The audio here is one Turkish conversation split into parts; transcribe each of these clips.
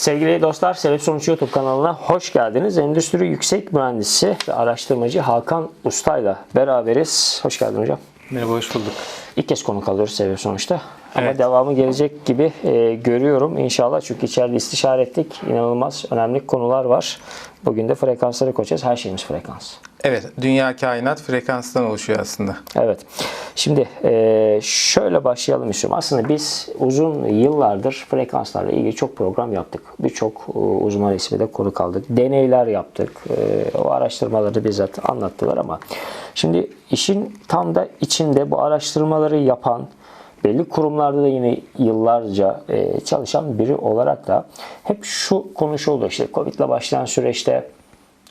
Sevgili dostlar, Selef Sonuç YouTube kanalına hoş geldiniz. Endüstri Yüksek Mühendisi ve Araştırmacı Hakan Usta'yla beraberiz. Hoş geldin hocam. Merhaba, hoş bulduk. İlk kez konuk alıyoruz Selef Sonuç'ta. Ama Evet. devamı gelecek gibi e, görüyorum inşallah. Çünkü içeride istişare ettik. İnanılmaz önemli konular var. Bugün de frekansları koyacağız. Her şeyimiz frekans. Evet, dünya kainat frekanstan oluşuyor aslında. Evet. Şimdi e, şöyle başlayalım istiyorum. Aslında biz uzun yıllardır frekanslarla ilgili çok program yaptık. Birçok e, uzman ismi de konuk aldık. Deneyler yaptık. E, o araştırmaları bizzat anlattılar ama şimdi işin tam da içinde bu araştırmaları yapan belli kurumlarda da yine yıllarca e, çalışan biri olarak da hep şu konuşuldu. İşte Covid ile başlayan süreçte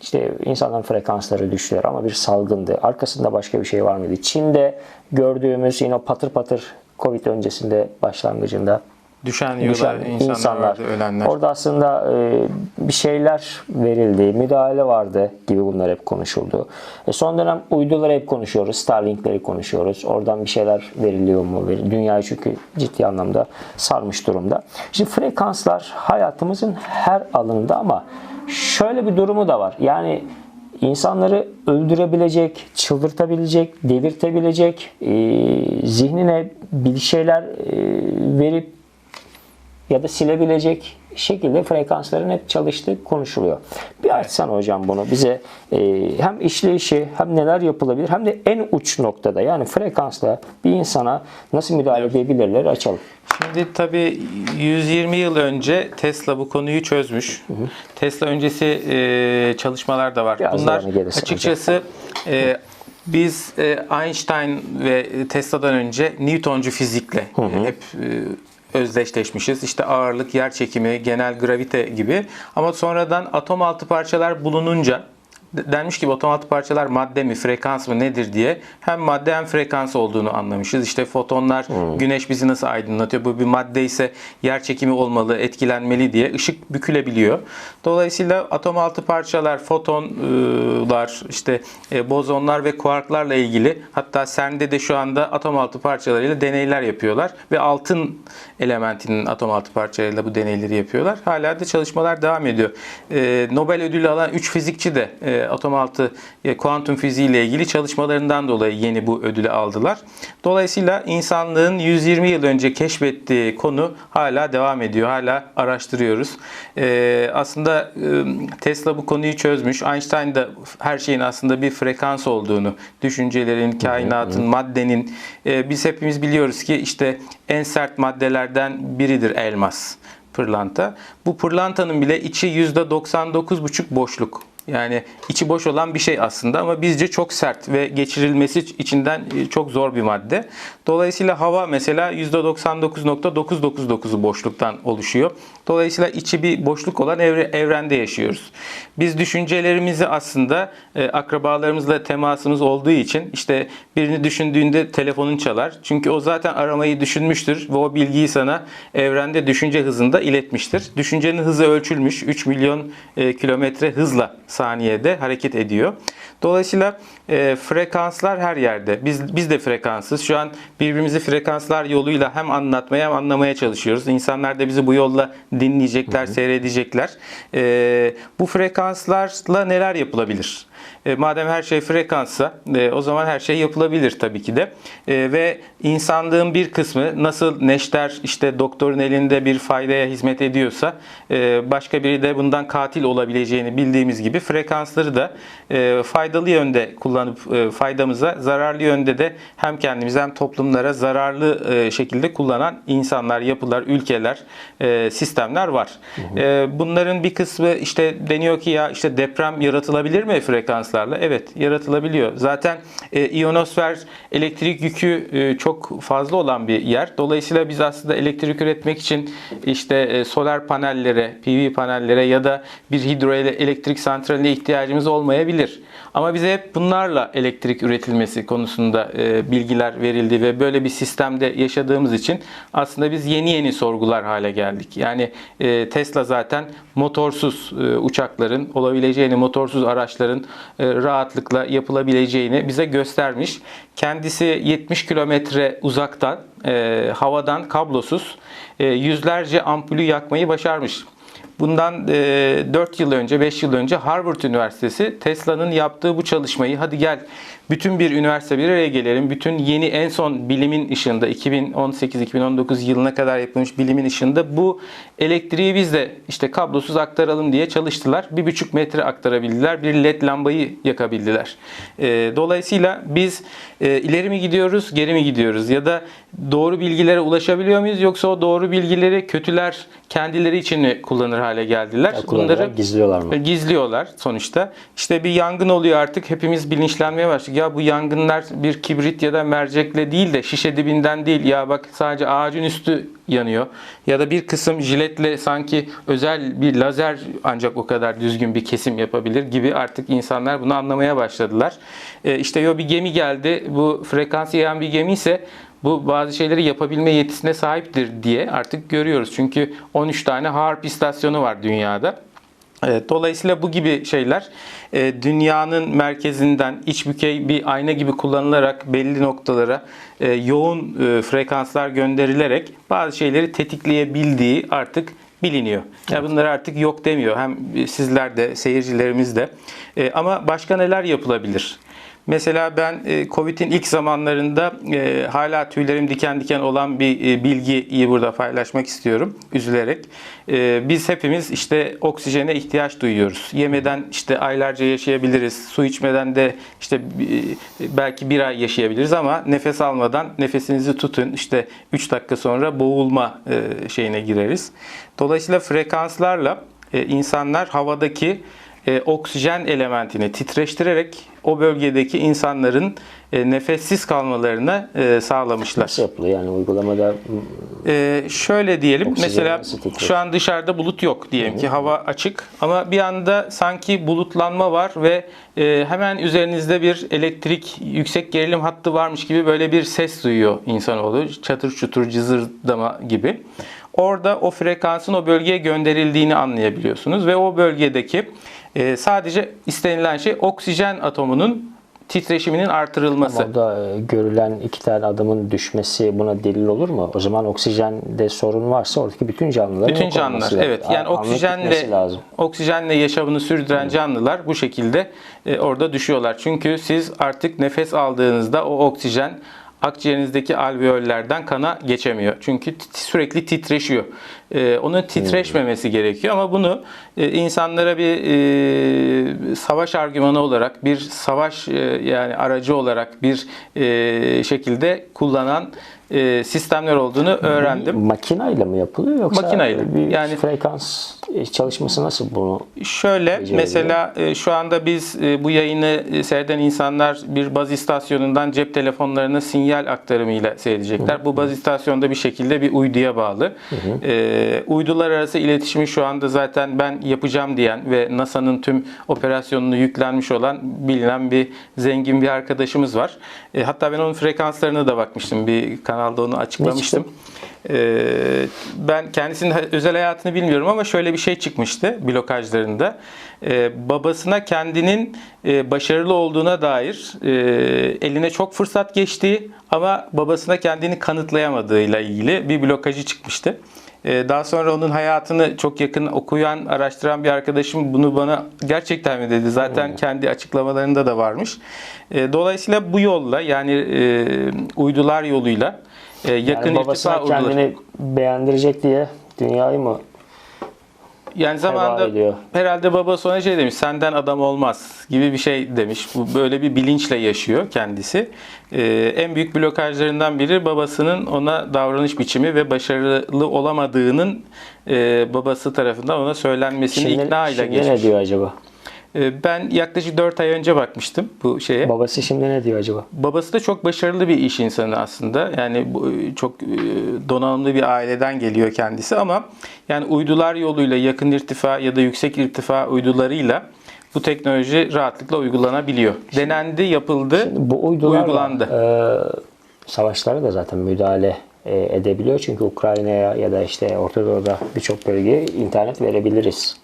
işte insanların frekansları düştüler ama bir salgındı. Arkasında başka bir şey var mıydı? Çin'de gördüğümüz yine patır patır Covid öncesinde başlangıcında Düşen düşen insanlar, insanlar. vardı, ölenler. Orada aslında e, bir şeyler verildi, müdahale vardı gibi bunlar hep konuşuldu. E, son dönem uyduları hep konuşuyoruz, Starlink'leri konuşuyoruz. Oradan bir şeyler veriliyor mu? Dünyayı çünkü ciddi anlamda sarmış durumda. Şimdi frekanslar hayatımızın her alanında ama şöyle bir durumu da var. Yani insanları öldürebilecek, çıldırtabilecek, devirtebilecek, e, zihnine bir şeyler e, verip ya da silebilecek şekilde frekansların hep çalıştığı konuşuluyor. Bir açsan hocam bunu bize e, hem işleyişi hem neler yapılabilir hem de en uç noktada yani frekansla bir insana nasıl müdahale edebilirler açalım. Şimdi tabii 120 yıl önce Tesla bu konuyu çözmüş. Tesla öncesi e, çalışmalar da var. Biraz Bunlar açıkçası e, biz e, Einstein ve Tesla'dan önce Newtoncu fizikle e, hep e, özdeşleşmişiz. İşte ağırlık, yer çekimi, genel gravite gibi. Ama sonradan atom altı parçalar bulununca denmiş ki altı parçalar madde mi, frekans mı nedir diye hem madde hem frekans olduğunu anlamışız. İşte fotonlar güneş bizi nasıl aydınlatıyor? Bu bir madde ise yer çekimi olmalı, etkilenmeli diye ışık bükülebiliyor. Dolayısıyla atom altı parçalar, fotonlar, işte e, bozonlar ve kuarklarla ilgili hatta CERN'de de şu anda atom altı parçalarıyla deneyler yapıyorlar ve altın elementinin atom altı parçalarıyla bu deneyleri yapıyorlar. Hala da çalışmalar devam ediyor. E, Nobel ödülü alan 3 fizikçi de e, atom altı e, kuantum fiziği ile ilgili çalışmalarından dolayı yeni bu ödülü aldılar. Dolayısıyla insanlığın 120 yıl önce keşfettiği konu hala devam ediyor. Hala araştırıyoruz. E, aslında e, Tesla bu konuyu çözmüş. Einstein da her şeyin aslında bir frekans olduğunu, düşüncelerin, kainatın, maddenin e, biz hepimiz biliyoruz ki işte en sert maddelerden biridir elmas pırlanta. Bu pırlantanın bile içi %99,5 boşluk. Yani içi boş olan bir şey aslında ama bizce çok sert ve geçirilmesi içinden çok zor bir madde. Dolayısıyla hava mesela %99.999'u boşluktan oluşuyor. Dolayısıyla içi bir boşluk olan evre, evrende yaşıyoruz. Biz düşüncelerimizi aslında e, akrabalarımızla temasımız olduğu için işte birini düşündüğünde telefonun çalar. Çünkü o zaten aramayı düşünmüştür ve o bilgiyi sana evrende düşünce hızında iletmiştir. Düşüncenin hızı ölçülmüş. 3 milyon e, kilometre hızla saniyede hareket ediyor. Dolayısıyla e, frekanslar her yerde. Biz biz de frekansız. Şu an birbirimizi frekanslar yoluyla hem anlatmaya hem anlamaya çalışıyoruz. İnsanlar da bizi bu yolla dinleyecekler, seyredecekler. E, bu frekanslarla neler yapılabilir? E, madem her şey frekanssa e, o zaman her şey yapılabilir tabii ki de. E, ve insanlığın bir kısmı nasıl neşter işte doktorun elinde bir faydaya hizmet ediyorsa e, başka biri de bundan katil olabileceğini bildiğimiz gibi frekansları da e, faydalı yönde kullanıp e, faydamıza zararlı yönde de hem kendimize hem toplumlara zararlı e, şekilde kullanan insanlar, yapılar, ülkeler, e, sistemler var. E, bunların bir kısmı işte deniyor ki ya işte deprem yaratılabilir mi frekanslarla? Evet yaratılabiliyor. Zaten e, iyonosfer elektrik yükü e, çok fazla olan bir yer. Dolayısıyla biz aslında elektrik üretmek için işte e, solar panellere, PV panellere ya da bir hidroelektrik santraline ihtiyacımız olmayabilir. Ama bize hep bunlarla elektrik üretilmesi konusunda e, bilgiler verildi ve böyle bir sistemde yaşadığımız için aslında biz yeni yeni sorgular hale geldik. Yani e, Tesla zaten motorsuz e, uçakların olabileceğini, motorsuz araçların rahatlıkla yapılabileceğini bize göstermiş. Kendisi 70 kilometre uzaktan, e, havadan kablosuz e, yüzlerce ampulü yakmayı başarmış. Bundan e, 4 yıl önce, 5 yıl önce Harvard Üniversitesi Tesla'nın yaptığı bu çalışmayı hadi gel bütün bir üniversite bir araya gelelim. Bütün yeni en son bilimin ışığında 2018-2019 yılına kadar yapılmış bilimin ışığında bu elektriği biz de işte kablosuz aktaralım diye çalıştılar. Bir buçuk metre aktarabildiler. Bir led lambayı yakabildiler. E, dolayısıyla biz e, ileri mi gidiyoruz, geri mi gidiyoruz? Ya da doğru bilgilere ulaşabiliyor muyuz? Yoksa o doğru bilgileri kötüler kendileri için mi kullanır hale geldiler? Ya kullanarak gizliyorlar mı? E, gizliyorlar sonuçta. İşte bir yangın oluyor artık hepimiz bilinçlenmeye başladık. Ya bu yangınlar bir kibrit ya da mercekle değil de şişe dibinden değil. Ya bak sadece ağacın üstü yanıyor. Ya da bir kısım jiletle sanki özel bir lazer ancak o kadar düzgün bir kesim yapabilir gibi artık insanlar bunu anlamaya başladılar. E, işte yo bir gemi geldi. Bu frekansı yayan bir gemi ise bu bazı şeyleri yapabilme yetisine sahiptir diye artık görüyoruz. Çünkü 13 tane harp istasyonu var dünyada. Evet, dolayısıyla bu gibi şeyler e, dünyanın merkezinden iç bükey bir ayna gibi kullanılarak belli noktalara e, yoğun e, frekanslar gönderilerek bazı şeyleri tetikleyebildiği artık biliniyor. Yani bunları artık yok demiyor. Hem sizler de seyircilerimiz de. Ama başka neler yapılabilir? Mesela ben e, Covid'in ilk zamanlarında e, hala tüylerim diken diken olan bir e, bilgiyi burada paylaşmak istiyorum üzülerek. Biz hepimiz işte oksijene ihtiyaç duyuyoruz. Yemeden işte aylarca yaşayabiliriz. Su içmeden de işte belki bir ay yaşayabiliriz ama nefes almadan nefesinizi tutun. İşte 3 dakika sonra boğulma şeyine gireriz. Dolayısıyla frekanslarla insanlar havadaki e, oksijen elementini titreştirerek o bölgedeki insanların e, nefessiz kalmalarını e, sağlamışlar. Nasıl yapılıyor yani uygulamada? E, şöyle diyelim mesela şu an dışarıda bulut yok diyelim ki hava açık ama bir anda sanki bulutlanma var ve e, hemen üzerinizde bir elektrik yüksek gerilim hattı varmış gibi böyle bir ses duyuyor insanoğlu çatır çutur cızırdama gibi. Orada o frekansın o bölgeye gönderildiğini anlayabiliyorsunuz ve o bölgedeki e, sadece istenilen şey oksijen atomunun titreşiminin artırılması. Orada e, görülen iki tane adamın düşmesi buna delil olur mu? O zaman oksijende sorun varsa oradaki bütün canlıların Bütün canlılar lazım. evet yani Anlık oksijenle lazım. oksijenle yaşamını sürdüren canlılar bu şekilde e, orada düşüyorlar. Çünkü siz artık nefes aldığınızda o oksijen akciğerinizdeki alveollerden kana geçemiyor. Çünkü sürekli titreşiyor. E, onun titreşmemesi gerekiyor ama bunu e, insanlara bir e, savaş argümanı olarak, bir savaş e, yani aracı olarak bir e, şekilde kullanan e, sistemler olduğunu öğrendim. Makinayla mı yapılıyor yoksa Makinayla. bir Yani- frekans çalışması nasıl bunu? Şöyle mesela e, şu anda biz e, bu yayını seyreden insanlar bir baz istasyonundan cep telefonlarına sinyal aktarımıyla seyredecekler. Bu baz istasyonda bir şekilde bir uyduya bağlı. E, uydular arası iletişimi şu anda zaten ben yapacağım diyen ve NASA'nın tüm operasyonunu yüklenmiş olan bilinen bir zengin bir arkadaşımız var. E, hatta ben onun frekanslarına da bakmıştım. Bir kanalda onu açıklamıştım. Ee, ben kendisinin özel hayatını bilmiyorum ama şöyle bir şey çıkmıştı blokajlarında. Ee, babasına kendinin e, başarılı olduğuna dair e, eline çok fırsat geçtiği ama babasına kendini kanıtlayamadığıyla ilgili bir blokajı çıkmıştı. Ee, Daha sonra onun hayatını çok yakın okuyan, araştıran bir arkadaşım bunu bana gerçekten mi dedi. Zaten kendi açıklamalarında da varmış. Ee, Dolayısıyla bu yolla yani e, uydular yoluyla e, yakın Yani babasına irtifa kendini beğendirecek diye dünyayı mı Yani zamanında herhalde babası ona şey demiş, senden adam olmaz gibi bir şey demiş. Bu böyle bir bilinçle yaşıyor kendisi. Ee, en büyük blokajlarından biri babasının ona davranış biçimi ve başarılı olamadığının e, babası tarafından ona söylenmesini şimdi, ikna ile şimdi geçmiş. ne diyor acaba? Ee, ben yaklaşık 4 ay önce bakmıştım bu şeye. Babası şimdi ne diyor acaba? Babası da çok başarılı bir iş insanı aslında. Yani bu, çok e, donanımlı bir aileden geliyor kendisi ama yani uydular yoluyla yakın irtifa ya da yüksek irtifa uydularıyla bu teknoloji rahatlıkla uygulanabiliyor. Denendi, yapıldı, Bu uydularla uygulandı. e, savaşlara da zaten müdahale e, edebiliyor. Çünkü Ukrayna'ya ya da işte Orta Doğu'da birçok bölgeye internet verebiliriz.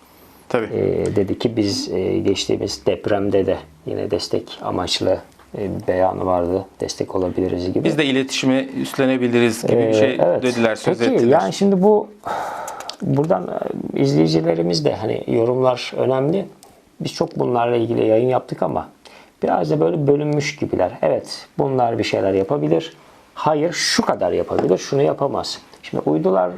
Tabii. E, dedi ki biz e, geçtiğimiz depremde de yine destek amaçlı e, beyanı vardı. Destek olabiliriz gibi. Biz de iletişimi üstlenebiliriz gibi bir Ee, şey evet. dediler, söz Peki ettiler. yani şimdi bu buradan e, izleyicilerimiz de hani yorumlar önemli. Biz çok bunlarla ilgili yayın yaptık ama biraz da böyle bölünmüş gibiler. Evet bunlar bir şeyler yapabilir. Hayır şu kadar yapabilir, şunu yapamaz. Şimdi uydulara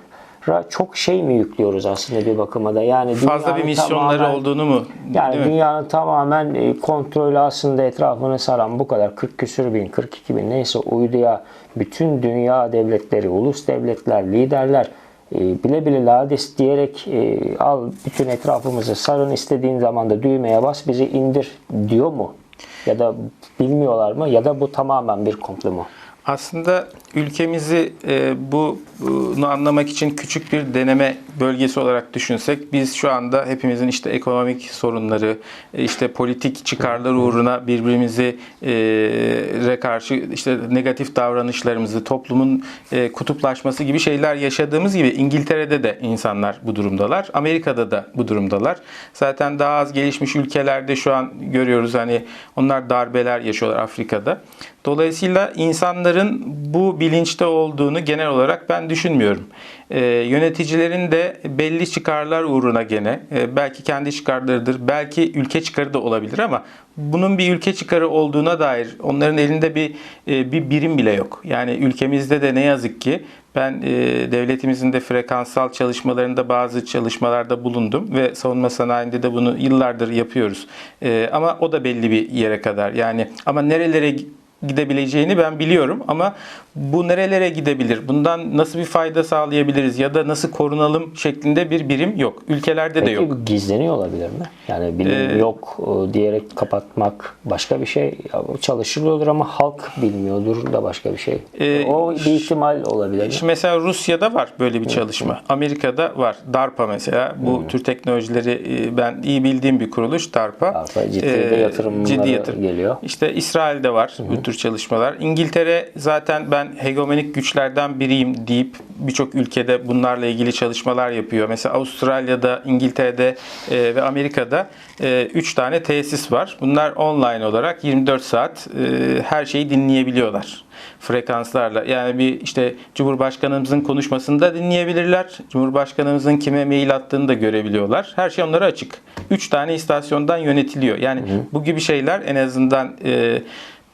çok şey mi yüklüyoruz aslında bir bakıma da? Yani Fazla bir dünyanın misyonları tamamen- olduğunu mu? yani değil mi? dünyanın tamamen e, kontrolü aslında etrafını saran bu kadar 40 küsür bin, 42 bin neyse uyduya bütün dünya devletleri, ulus devletler, liderler e, bile bile lades diyerek e, al bütün etrafımızı sarın istediğin zaman da düğmeye bas bizi indir diyor mu? Ya da bilmiyorlar mı? Ya da bu tamamen bir komplo mu? Aslında ülkemizi e, bu bunu anlamak için küçük bir deneme bölgesi olarak düşünsek biz şu anda hepimizin işte ekonomik sorunları, e, işte politik çıkarlar uğruna birbirimizi e, karşı işte negatif davranışlarımızı, toplumun e, kutuplaşması gibi şeyler yaşadığımız gibi İngiltere'de de insanlar bu durumdalar. Amerika'da da bu durumdalar. Zaten daha az gelişmiş ülkelerde şu an görüyoruz hani onlar darbeler yaşıyorlar Afrika'da. Dolayısıyla insanların bu bilinçte olduğunu genel olarak ben düşünmüyorum. Ee, yöneticilerin de belli çıkarlar uğruna gene e, belki kendi çıkarlarıdır, belki ülke çıkarı da olabilir ama bunun bir ülke çıkarı olduğuna dair onların elinde bir e, bir birim bile yok. Yani ülkemizde de ne yazık ki ben e, devletimizin de frekanssal çalışmalarında bazı çalışmalarda bulundum ve savunma sanayinde de bunu yıllardır yapıyoruz. E, ama o da belli bir yere kadar. Yani ama nerelere gidebileceğini ben biliyorum ama bu nerelere gidebilir? Bundan nasıl bir fayda sağlayabiliriz ya da nasıl korunalım şeklinde bir birim yok. Ülkelerde de Peki yok. gizleniyor olabilir mi? Yani bilim Ee, yok e, diyerek kapatmak başka bir şey. Çalışılıyordur ama halk bilmiyordur da başka bir şey. Ee, o bir ihtimal olabilir? Şimdi mesela Rusya'da var böyle bir çalışma. Amerika'da var. DARPA mesela. Bu tür teknolojileri e, ben iyi bildiğim bir kuruluş DARPA. DARPA ciddi de Ee, yatırımları geliyor. İşte İsrail'de var bu tür çalışmalar. İngiltere zaten ben hegemonik güçlerden biriyim deyip birçok ülkede bunlarla ilgili çalışmalar yapıyor. Mesela Avustralya'da, İngiltere'de e, ve Amerika'da 3 tane tesis var. Bunlar online olarak 24 saat e, her şeyi dinleyebiliyorlar frekanslarla. Yani bir işte Cumhurbaşkanımızın konuşmasını da dinleyebilirler. Cumhurbaşkanımızın kime mail attığını da görebiliyorlar. Her şey onlara açık. 3 tane istasyondan yönetiliyor. Yani bu gibi şeyler en azından e,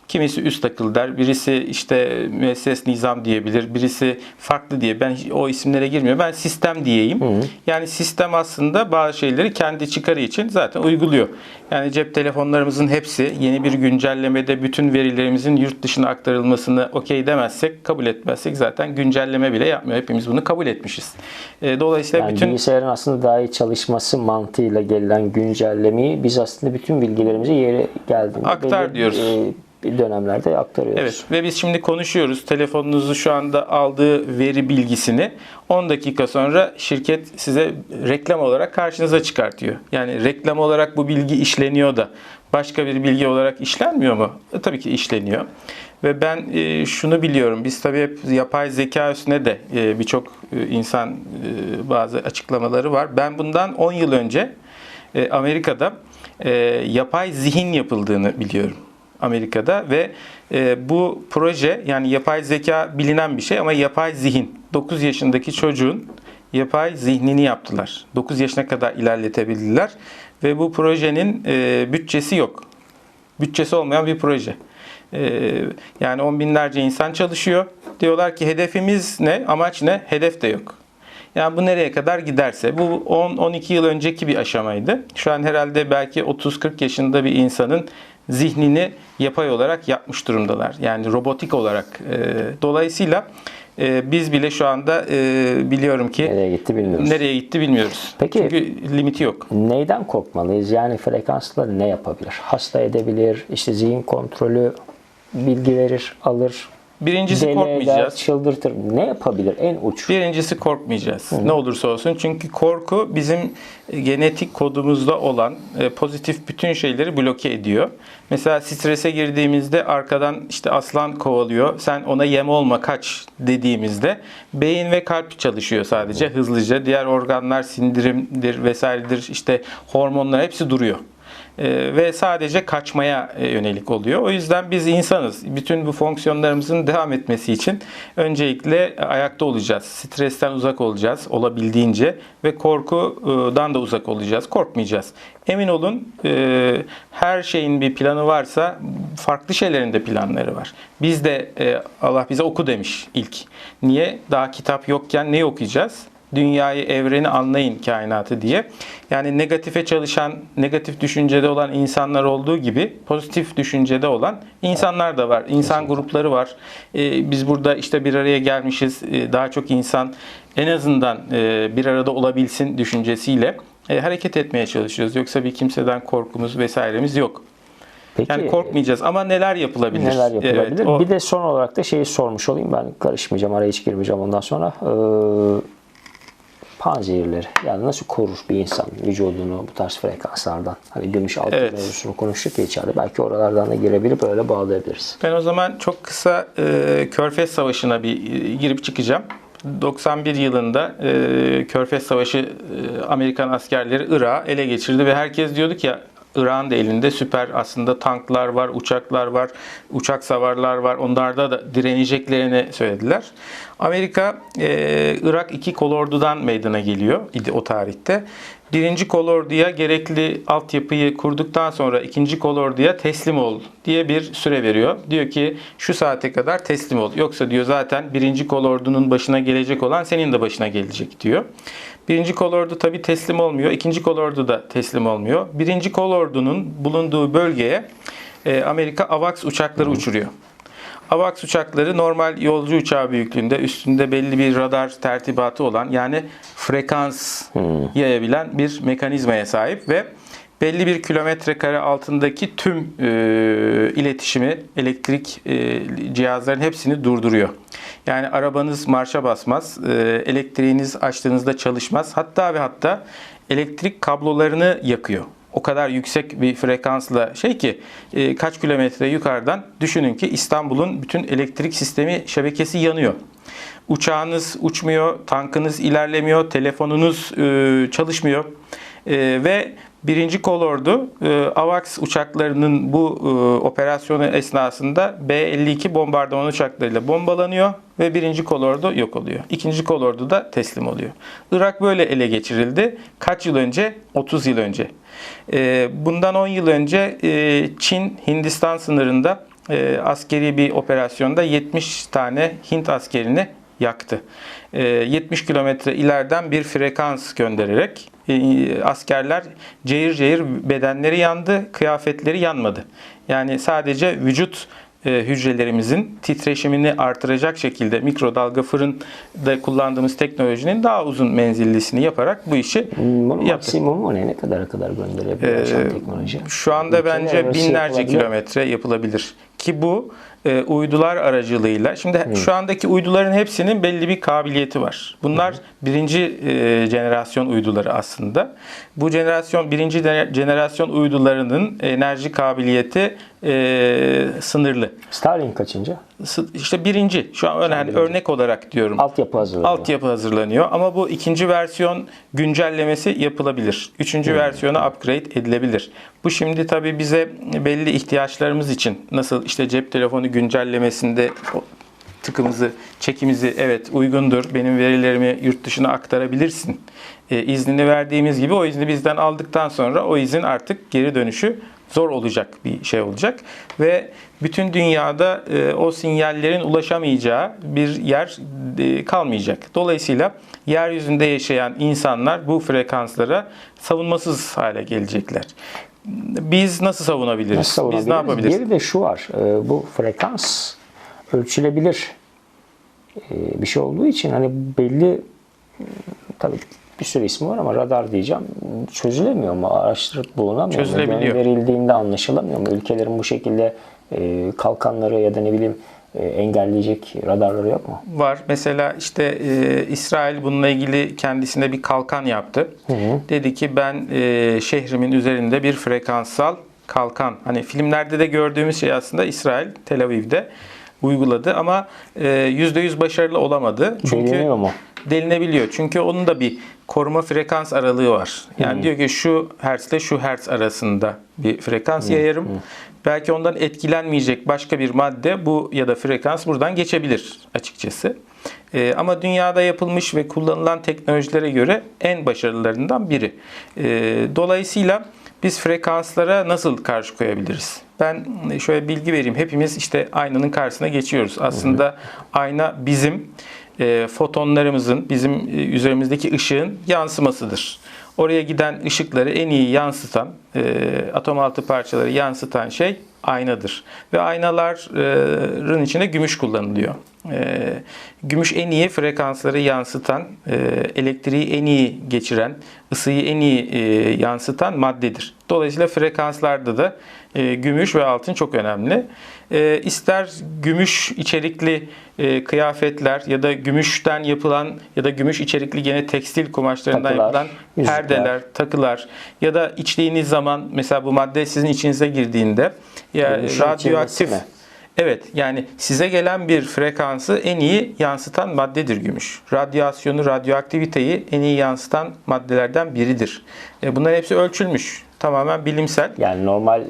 Kimisi üst akıl der, birisi işte müesses nizam diyebilir, birisi farklı diye. Ben o isimlere girmiyorum. Ben sistem diyeyim. Yani sistem aslında bazı şeyleri kendi çıkarı için zaten uyguluyor. Yani cep telefonlarımızın hepsi yeni bir güncellemede bütün verilerimizin yurt dışına aktarılmasını okey demezsek, kabul etmezsek zaten güncelleme bile yapmıyor. Hepimiz bunu kabul etmişiz. E, Dolayısıyla Yani bütün bilgisayarın aslında daha iyi çalışması mantığıyla gelen güncellemeyi biz aslında bütün bilgilerimizi yeri geldiğinde Aktar belli, diyoruz. e, dönemlerde aktarıyoruz. Evet ve biz şimdi konuşuyoruz. Telefonunuzu şu anda aldığı veri bilgisini 10 dakika sonra şirket size reklam olarak karşınıza çıkartıyor. Yani reklam olarak bu bilgi işleniyor da başka bir bilgi olarak işlenmiyor mu? E, tabii ki işleniyor. Ve ben e, şunu biliyorum. Biz tabii hep yapay zeka üstüne de e, birçok e, insan e, bazı açıklamaları var. Ben bundan 10 yıl önce e, Amerika'da e, yapay zihin yapıldığını biliyorum. Amerika'da ve e, bu proje yani yapay zeka bilinen bir şey ama yapay zihin 9 yaşındaki çocuğun yapay zihnini yaptılar. 9 yaşına kadar ilerletebildiler ve bu projenin e, bütçesi yok. Bütçesi olmayan bir proje. E, yani on binlerce insan çalışıyor. Diyorlar ki hedefimiz ne? Amaç ne? Hedef de yok. Yani bu nereye kadar giderse. Bu 10-12 yıl önceki bir aşamaydı. Şu an herhalde belki 30-40 yaşında bir insanın zihnini yapay olarak yapmış durumdalar. Yani robotik olarak. E, dolayısıyla e, biz bile şu anda e, biliyorum ki Nereye gitti bilmiyoruz. nereye gitti bilmiyoruz. Peki- Çünkü limiti yok. Neyden korkmalıyız? Yani frekansla ne yapabilir? Hasta edebilir, işte zihin kontrolü bilgi verir, alır. Birincisi deli eder, korkmayacağız. çıldırtır. Ne yapabilir en uç? Birincisi korkmayacağız. Ne olursa olsun. Çünkü korku bizim genetik kodumuzda olan e, pozitif bütün şeyleri bloke ediyor. Mesela strese girdiğimizde arkadan işte aslan kovalıyor. Sen ona yem olma kaç dediğimizde beyin ve kalp çalışıyor sadece hızlıca. Diğer organlar sindirimdir vesairedir işte hormonlar hepsi duruyor. E, ve sadece kaçmaya e, yönelik oluyor. O yüzden biz insanız. Bütün bu fonksiyonlarımızın devam etmesi için öncelikle ayakta olacağız. Stresten uzak olacağız olabildiğince ve korkudan da uzak olacağız. Korkmayacağız. Emin olun e, her şeyin bir planı varsa farklı şeylerin de planları var. Biz de e, Allah bize oku demiş ilk. Niye? Daha kitap yokken ne okuyacağız? Dünyayı, evreni anlayın kainatı diye. Yani negatife çalışan, negatif düşüncede olan insanlar olduğu gibi pozitif düşüncede olan insanlar da var. İnsan grupları var. E, biz burada işte bir araya gelmişiz. E, daha çok insan en azından e, bir arada olabilsin düşüncesiyle e, hareket etmeye çalışıyoruz. Yoksa bir kimseden korkumuz vesairemiz yok. Peki Yani korkmayacağız ama neler yapılabilir? neler yapılabilir? Evet, o- Bir de son olarak da şeyi sormuş olayım. Ben karışmayacağım, araya hiç girmeyeceğim ondan sonra. Ee, panzehirleri. Yani nasıl korur bir insan vücudunu bu tarz frekanslardan? Hani gümüş altın Evet. mevzusunu konuştuk ya içeride. Belki oralardan da girebilip öyle bağlayabiliriz. Ben o zaman çok kısa e, Körfez Savaşı'na bir e, girip çıkacağım. 91 yılında e, Körfez Savaşı e, Amerikan askerleri Irak'ı ele geçirdi ve herkes diyordu ki ya Irak'ın da elinde süper aslında tanklar var, uçaklar var, uçak savarlar var. Onlarda da direneceklerini söylediler. Amerika e, Irak iki kolordudan meydana geliyor idi o tarihte. Birinci kolorduya gerekli altyapıyı kurduktan sonra ikinci kolorduya teslim ol diye bir süre veriyor. Diyor ki şu saate kadar teslim ol. Yoksa diyor zaten birinci kolordunun başına gelecek olan senin de başına gelecek diyor. Birinci kolordu tabi teslim olmuyor. ikinci kolordu da teslim olmuyor. Birinci kolordunun bulunduğu bölgeye e, Amerika AVAX uçakları uçuruyor. AVAX uçakları normal yolcu uçağı büyüklüğünde üstünde belli bir radar tertibatı olan yani frekans yayabilen bir mekanizmaya sahip ve belli bir kilometre kare altındaki tüm e, iletişimi elektrik e, cihazların hepsini durduruyor. Yani arabanız marşa basmaz, e, elektriğiniz açtığınızda çalışmaz. Hatta ve hatta elektrik kablolarını yakıyor o kadar yüksek bir frekansla şey ki e, kaç kilometre yukarıdan düşünün ki İstanbul'un bütün elektrik sistemi şebekesi yanıyor. Uçağınız uçmuyor, tankınız ilerlemiyor, telefonunuz e, çalışmıyor ve birinci kolordu e, AVAX uçaklarının bu e, operasyonu esnasında B-52 bombardıman uçaklarıyla bombalanıyor ve birinci kolordu yok oluyor. İkinci kolordu da teslim oluyor. Irak böyle ele geçirildi. Kaç yıl önce? 30 yıl önce. E, bundan 10 yıl önce e, Çin Hindistan sınırında e, askeri bir operasyonda 70 tane Hint askerini yaktı. E, 70 kilometre ileriden bir frekans göndererek askerler cayır cayır bedenleri yandı, kıyafetleri yanmadı. Yani sadece vücut e, hücrelerimizin titreşimini artıracak şekilde mikrodalga fırında kullandığımız teknolojinin daha uzun menzillisini yaparak bu işi Bunun yaptı. maksimumu ne? Ne kadara kadar gönderebilir Ee, teknoloji? Şu anda Ülkeler bence binlerce yapılabilir. kilometre yapılabilir. Ki bu e, uydular aracılığıyla. Şimdi şu andaki uyduların hepsinin belli bir kabiliyeti var. Bunlar birinci e, jenerasyon uyduları aslında. Bu jenerasyon birinci de- jenerasyon uydularının enerji kabiliyeti e, sınırlı. Starlink kaçıncı? İşte birinci. Şu an öyle hani örnek olarak diyorum. Altyapı hazırlanıyor. Altyapı hazırlanıyor ama bu ikinci versiyon güncellemesi yapılabilir. Üçüncü versiyona upgrade edilebilir. Bu şimdi tabii bize belli ihtiyaçlarımız için nasıl işte cep telefonu güncellemesinde tıkımızı, çekimizi evet uygundur. Benim verilerimi yurt dışına aktarabilirsin. E, iznini verdiğimiz gibi o izni bizden aldıktan sonra o izin artık geri dönüşü zor olacak bir şey olacak ve bütün dünyada e, o sinyallerin ulaşamayacağı bir yer e, kalmayacak. Dolayısıyla yeryüzünde yaşayan insanlar bu frekanslara savunmasız hale gelecekler. Biz nasıl savunabiliriz? Nasıl savunabiliriz? Biz ne yapabiliriz? Bir de şu var. e, Bu frekans ölçülebilir e, bir şey olduğu için hani belli tabii bir sürü ismi var ama radar diyeceğim. Çözülemiyor mu? Araştırıp bulunamıyor mu? Çözülebiliyor. Gönderildiğinde anlaşılamıyor mu? Ülkelerin bu şekilde e, kalkanları ya da ne bileyim engelleyecek radarları yok mu? Var. Mesela işte e, İsrail bununla ilgili kendisine bir kalkan yaptı. Dedi ki ben e, şehrimin üzerinde bir frekanssal kalkan. Hani filmlerde de gördüğümüz şey aslında İsrail Tel Aviv'de uyguladı ama e, %100 başarılı olamadı. Çünkü Deliniyor mu? delinebiliyor. Çünkü onun da bir koruma frekans aralığı var. Yani diyor ki şu hertz ile şu hertz arasında bir frekans yayarım. Belki ondan etkilenmeyecek başka bir madde bu ya da frekans buradan geçebilir açıkçası. Ee, ama dünyada yapılmış ve kullanılan teknolojilere göre en başarılılarından biri. Ee, dolayısıyla biz frekanslara nasıl karşı koyabiliriz? Ben şöyle bilgi vereyim. Hepimiz işte aynanın karşısına geçiyoruz. Aslında ayna bizim e, fotonlarımızın, bizim e, üzerimizdeki ışığın yansımasıdır. Oraya giden ışıkları en iyi yansıtan, e, atom altı parçaları yansıtan şey aynadır. Ve aynaların içinde gümüş kullanılıyor. E, gümüş en iyi frekansları yansıtan, e, elektriği en iyi geçiren, ısıyı en iyi e, yansıtan maddedir. Dolayısıyla frekanslarda da e, gümüş ve altın çok önemli. E, ister gümüş içerikli e, kıyafetler ya da gümüşten yapılan ya da gümüş içerikli gene tekstil kumaşlarından Takılar, yapılan yüzükler. perdeler, takılar ya da içtiğiniz zaman mesela bu madde sizin içinize girdiğinde ya Gümüşün radyoaktif? Evet yani size gelen bir frekansı en iyi yansıtan maddedir gümüş. Radyasyonu, radyoaktiviteyi en iyi yansıtan maddelerden biridir. E, bunların hepsi ölçülmüş. Tamamen bilimsel. Yani normal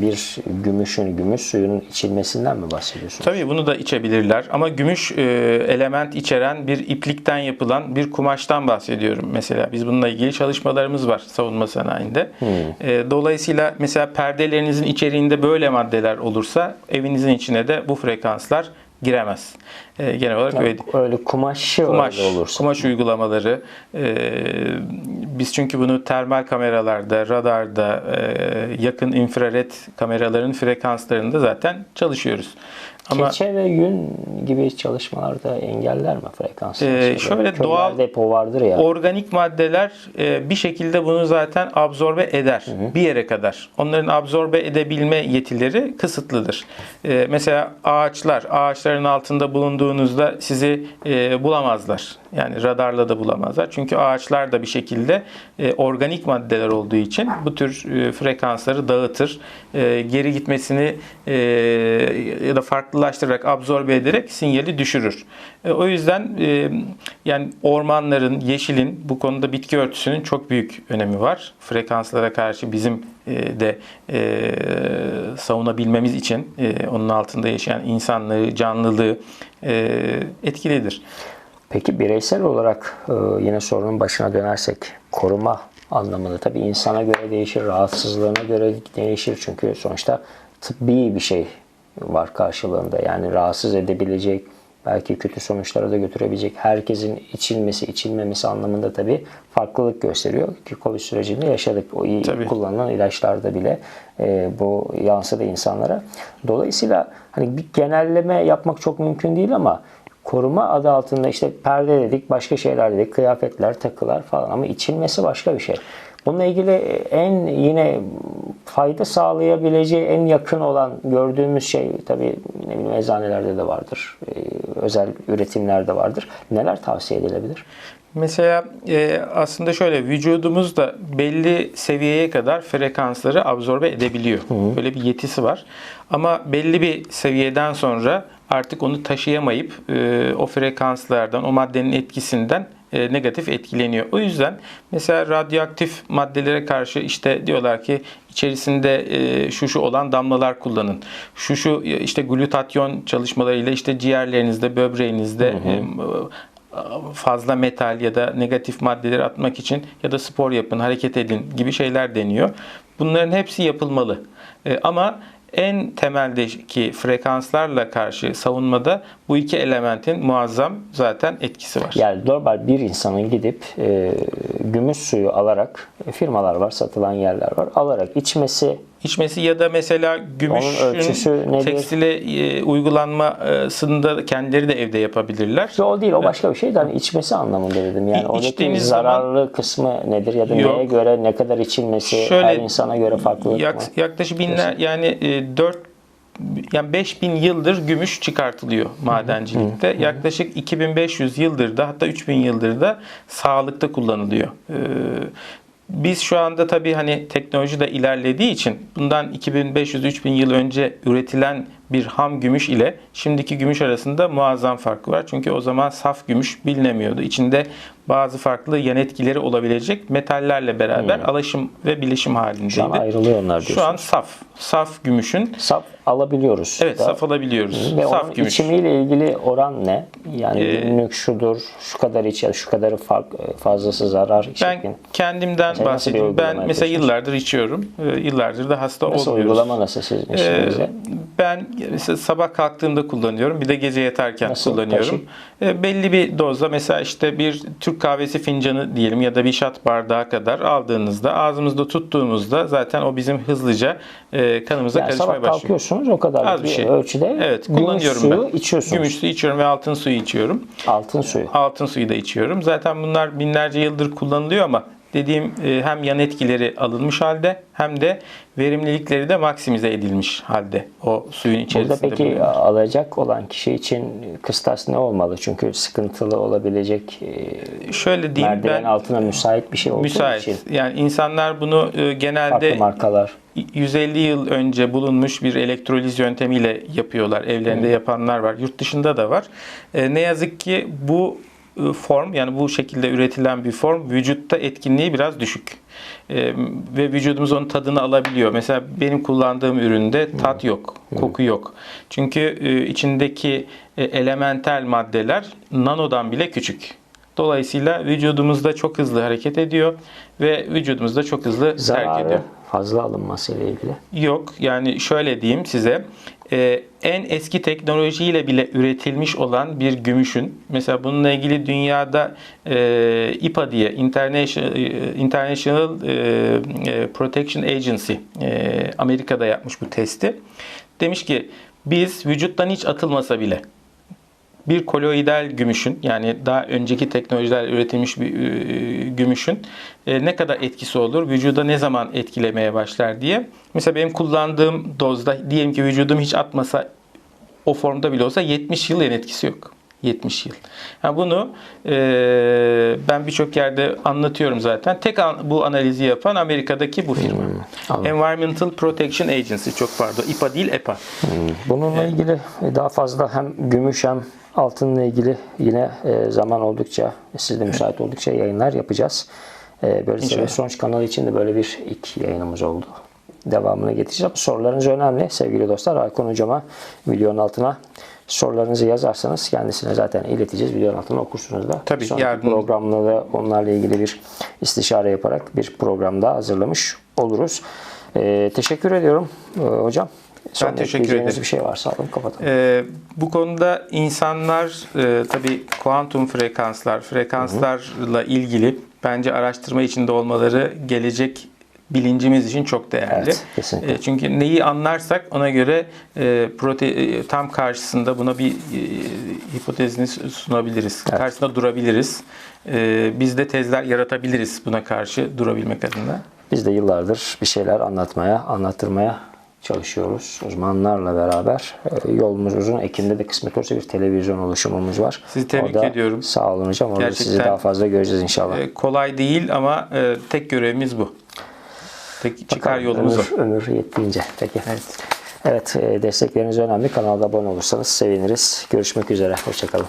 bir gümüşün, gümüş suyunun içilmesinden mi bahsediyorsun? Tabii bunu da içebilirler ama gümüş e, element içeren bir iplikten yapılan bir kumaştan bahsediyorum mesela. Biz bununla ilgili çalışmalarımız var savunma sanayinde. E, dolayısıyla mesela perdelerinizin içeriğinde böyle maddeler olursa evinizin içine de bu frekanslar giremez. E, genel olarak öyle. Öyle kumaşı Kumaş, öyle olursa. kumaş uygulamaları. e, biz çünkü bunu termal kameralarda, radarda, e, yakın infrared kameraların frekanslarında zaten çalışıyoruz. Ama Keçe ve yün gibi çalışmalarda engeller mi frekansı? Ee, Mesela şöyle köylerde doğal- hep o vardır ya. organik maddeler e, bir şekilde bunu zaten absorbe eder bir yere kadar. Onların absorbe edebilme yetileri kısıtlıdır. E, mesela ağaçlar, ağaçların altında bulunduğunuzda sizi e, bulamazlar. Yani radarla da bulamazlar. Çünkü ağaçlar da bir şekilde e, organik maddeler olduğu için bu tür e, frekansları dağıtır. E, geri gitmesini e, ya da farklılaştırarak, absorbe ederek sinyali düşürür. E, o yüzden e, yani ormanların, yeşilin bu konuda bitki örtüsünün çok büyük önemi var. Frekanslara karşı bizim e, de savunabilmemiz için onun altında yaşayan insanlığı, canlılığı e, etkilidir. Peki bireysel olarak yine sorunun başına dönersek koruma anlamında tabii insana göre değişir, rahatsızlığına göre değişir çünkü sonuçta tıbbi bir şey var karşılığında. Yani rahatsız edebilecek, belki kötü sonuçlara da götürebilecek herkesin içilmesi, içilmemesi anlamında tabii farklılık gösteriyor ki Covid sürecinde yaşadık. O iyi Tabii. kullanılan ilaçlarda bile e, bu yansıdı insanlara. Dolayısıyla hani bir genelleme yapmak çok mümkün değil ama koruma adı altında işte perde dedik, başka şeyler dedik, kıyafetler, takılar falan ama içilmesi başka bir şey. Bununla ilgili en yine fayda sağlayabileceği en yakın olan gördüğümüz şey tabii ne bileyim eczanelerde de vardır, e, özel üretimlerde vardır. Neler tavsiye edilebilir? Mesela e, aslında şöyle vücudumuz da belli seviyeye kadar frekansları absorbe edebiliyor. Böyle bir yetisi var. Ama belli bir seviyeden sonra artık onu taşıyamayıp e, o frekanslardan, o maddenin etkisinden e, negatif etkileniyor. O yüzden mesela radyoaktif maddelere karşı işte diyorlar ki içerisinde e, şu şu olan damlalar kullanın. Şu şu e, işte glutatyon çalışmalarıyla işte ciğerlerinizde, böbreğinizde e, fazla metal ya da negatif maddeleri atmak için ya da spor yapın, hareket edin gibi şeyler deniyor. Bunların hepsi yapılmalı. E, ama en temeldeki frekanslarla karşı savunmada bu iki elementin muazzam zaten etkisi var. Yani normal bir insanın gidip e, gümüş suyu alarak e, firmalar var, satılan yerler var. Alarak içmesi İçmesi ya da mesela gümüşün tekstile e, uygulanmasında kendileri de evde yapabilirler. Yo, o değil o başka bir şey de hani içmesi anlamında dedim. Yani oradaki zararlı kısmı nedir ya da Yok. neye göre ne kadar içilmesi Şöyle, her insana göre farklılık Yak- mı? yaklaşık binler yani e, 4 yani 5000 yıldır gümüş çıkartılıyor madencilikte. Yaklaşık 2500 yıldır da hatta 3000 yıldır da sağlıkta kullanılıyor. Ee, biz şu anda tabii hani teknoloji de ilerlediği için bundan 2500-3000 yıl önce üretilen bir ham gümüş ile şimdiki gümüş arasında muazzam fark var. Çünkü o zaman saf gümüş bilinemiyordu. İçinde bazı farklı yan etkileri olabilecek metallerle beraber alaşım ve bileşim halindeydi. Şu an ayrılıyor onlar Şu diyorsun. an saf. Saf gümüşün Saf alabiliyoruz. evet da. saf alabiliyoruz. Ve onun saf gümüş. içimiyle ilgili oran ne? Yani Ee, günlük şudur, şu kadar iç ya da şu kadarı fark, fazlası zarar. Ben şeklinde. kendimden Mesela nasıl bahsedeyim. Ben mesela yıllardır içiyorum. Ee, Yıllardır da hasta Nasıl olmuyoruz. uygulama nasıl sizin Ee? Ben mesela sabah kalktığımda kullanıyorum. Bir de gece yatarken Nasıl? kullanıyorum. Ee, belli bir dozda mesela işte bir Türk kahvesi fincanı diyelim ya da bir şat bardağı kadar aldığınızda ağzımızda tuttuğumuzda zaten o bizim hızlıca e, kanımıza yani karışmaya sabah başlıyor. kalkıyorsunuz o kadar Az bir şey. ölçüde Evet gümüş kullanıyorum suyu ben. içiyorsunuz. Gümüş suyu içiyorum ve altın suyu içiyorum. Altın suyu. Altın suyu da içiyorum. Zaten bunlar binlerce yıldır kullanılıyor ama dediğim e, hem yan etkileri alınmış halde hem de verimlilikleri de maksimize edilmiş halde o suyun Burada içerisinde. peki bulunan. alacak olan kişi için kıstas ne olmalı? Çünkü sıkıntılı olabilecek e, Şöyle diyeyim merdiven ben altına müsait bir şey olduğu müsait. için Yani insanlar bunu e, genelde farklı markalar. 150 yıl önce bulunmuş bir elektroliz yöntemiyle yapıyorlar. Evlerinde yapanlar var. Yurt dışında da var. Ne yazık ki bu form yani bu şekilde üretilen bir form vücutta etkinliği biraz düşük. E, ve vücudumuz onun tadını alabiliyor. Mesela benim kullandığım üründe tat yok, koku yok. Çünkü e, içindeki e, elementel maddeler nanodan bile küçük. Dolayısıyla vücudumuzda çok hızlı hareket ediyor ve vücudumuzda çok hızlı terk Zararı ediyor. fazla alınması ile ilgili. Yok yani şöyle diyeyim size e, en eski teknolojiyle bile üretilmiş olan bir gümüşün mesela bununla ilgili dünyada e, IPA diye International, e, International e, e, Protection Agency e, Amerika'da yapmış bu testi. Demiş ki biz vücuttan hiç atılmasa bile bir koloidal gümüşün yani daha önceki teknolojilerle üretilmiş bir e, gümüşün e, ne kadar etkisi olur, vücuda ne zaman etkilemeye başlar diye. Mesela benim kullandığım dozda diyelim ki vücudum hiç atmasa o formda bile olsa 70 yıl en etkisi yok. 70 yıl. Yani bunu e, ben birçok yerde anlatıyorum zaten. Tek an, bu analizi yapan Amerika'daki bu firma. anladım. Environmental Protection Agency çok pardon. IPA değil EPA. Bununla ilgili daha fazla hem gümüş hem altınla ilgili yine e, zaman oldukça siz de müsait oldukça yayınlar yapacağız. E, Böyle. Sonuç kanalı için de böyle bir ilk yayınımız oldu. Devamını getireceğiz. Ama Sorularınız önemli sevgili dostlar. Aykon hocama videonun altına sorularınızı yazarsanız kendisine zaten ileteceğiz. Videonun altına okursunuz da. Tabii, Sonraki yardım- programda da onlarla ilgili bir istişare yaparak bir program daha hazırlamış oluruz. E, teşekkür ediyorum e, hocam. Son teşekkür ekleyeceğiniz ederim. bir şey varsa alın kapatalım. Ee, bu konuda insanlar e, tabii kuantum frekanslar, frekanslarla ilgili bence araştırma içinde olmaları gelecek bilincimiz için çok değerli. Evet, kesinlikle. E, çünkü neyi anlarsak ona göre e, prote e, tam karşısında buna bir e, hipotezini sunabiliriz. Karşısında durabiliriz. E, biz de tezler yaratabiliriz buna karşı durabilmek adına. Biz de yıllardır bir şeyler anlatmaya, anlattırmaya çalışıyoruz. Uzmanlarla beraber yolumuz uzun. Ekim'de de kısmet olursa bir televizyon oluşumumuz var. Sizi tebrik Orada ediyorum. Sağ olun hocam. Orada sizi daha fazla göreceğiz inşallah. Kolay değil ama tek görevimiz bu. Tek çıkar Bakalım, yolumuz ömür, ömür yettiğince. Peki. Evet. Evet, e, destekleriniz önemli. Kanalda abone olursanız seviniriz. Görüşmek üzere. Hoşçakalın.